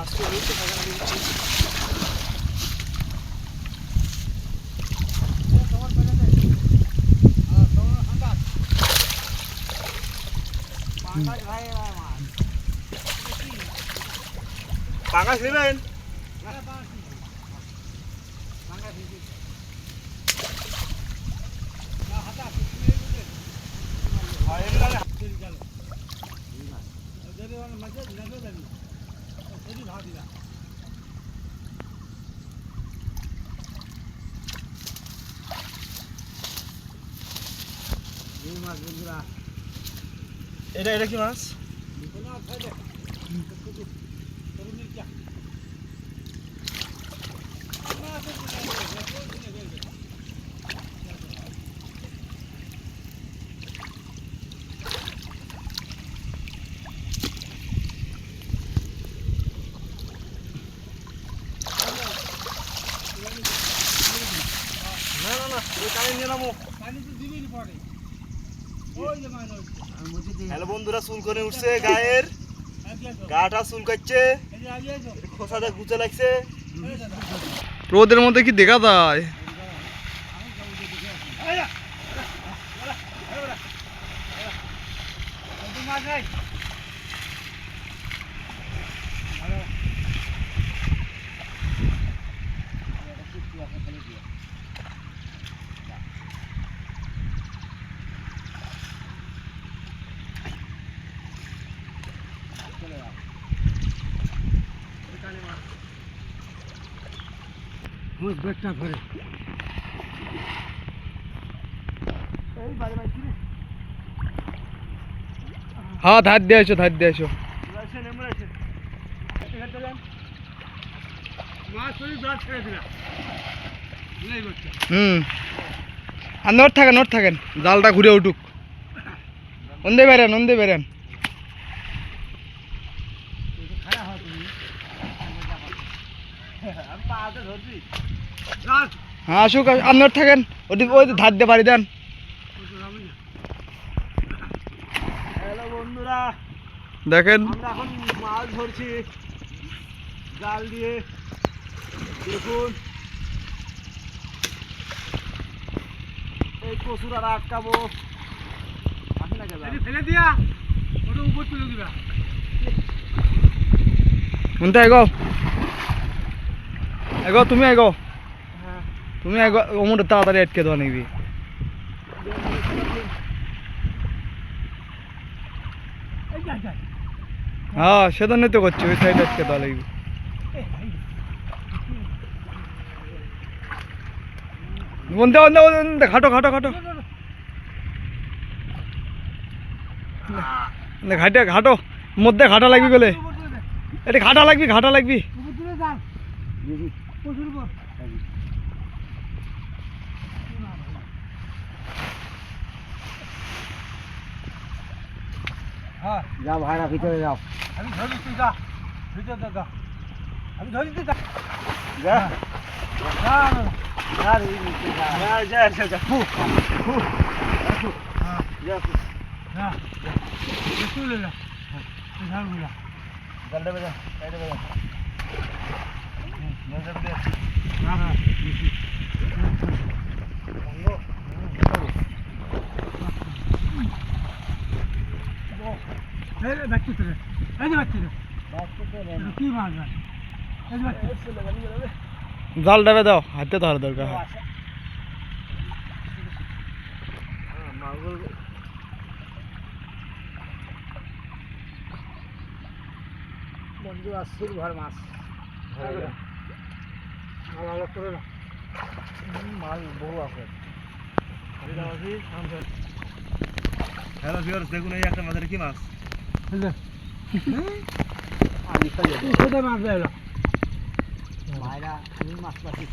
মাছটা রয়েছে সেখানে দিচ্ছি পাঙ্গাস নেবেন মাঝে নজর জানি এটা এটা কি মাছ? না না না ওই কানে নিয়ে নামো হ্যালো বন্ধুরা চুল করে উঠছে গায়ের। গাটা চুল কাটছে। খোসাটা গুছে লাগছে। রোদের মধ্যে কি দেখা যায়? হ্যাঁ ধার দিয়ে আসো ধার দিয়ে আসো হুম। আর নোট থাকেন নোট থাকেন। জালটা ঘুরে উঠুক। নন্দে বেরেন নন্দে বেরেন হ্যাঁ আসুক আর নোট থাকেন। ওটি ওই তো ধার দিয়ে বাড়ি দেন। হ্যালো বন্ধুরা দেখেন। আমরা এখন মাছ ধরছি। জাল দিয়ে। দেখুন। এই কচুর আর আটকাবো আসে না কেন ফেলে দিয়া ওটা উপর তুলে দিবা। শুনতে এগো এগো তুমি এগো। হ্যাঁ। তুমি এগো অমুর তাড়াতাড়ি আটকে দেওয়া নিবি হ্যাঁ সে তো করছি ওই সাইড আটকে দেওয়া লাগবে বন্ধে বন্ধে খাটো খাটো খাটো। না, ঘাটে ঘাটো। মধ্যে ঘাটা লাগবি বলে এটা ঘাটা লাগবি ঘাটা লাগবি। প্রচুর হ্যাঁ। যাও ভাইরা ভিতরে যাও। আমি ধরি তুই যা। ভিতরে যা, যা। আমি ধরি তুই যা। যা। না। যা। যা যা যা ফু ফু। হ্যাঁ। যা যা। যে। তুলে এই যে। ভাই এই যে বাচ্চা জাল ডাবে দাও হাতে ধর দরকার বন্ধু আসছিল ঘর মাছ। মাছ বহু আছে। হ্যালো ভিউয়ার্স দেখুন এই একটা মাছের কি মাছ? আমি মাছ দেয় মাছ পাচ্ছি।